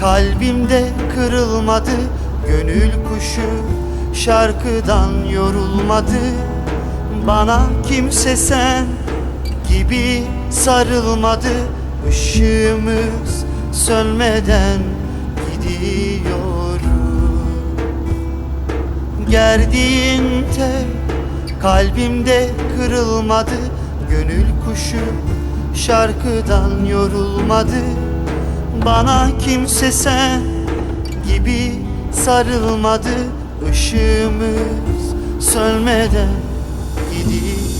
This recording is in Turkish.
Kalbimde kırılmadı Gönül kuşu şarkıdan yorulmadı. Bana kimse sen gibi sarılmadı. Işığımız sönmeden gidiyorum Gerdiğin tek kalbimde kırılmadı. Gönül kuşu şarkıdan yorulmadı Bana kimse sen gibi sarılmadı Işığımız sönmeden gidiyor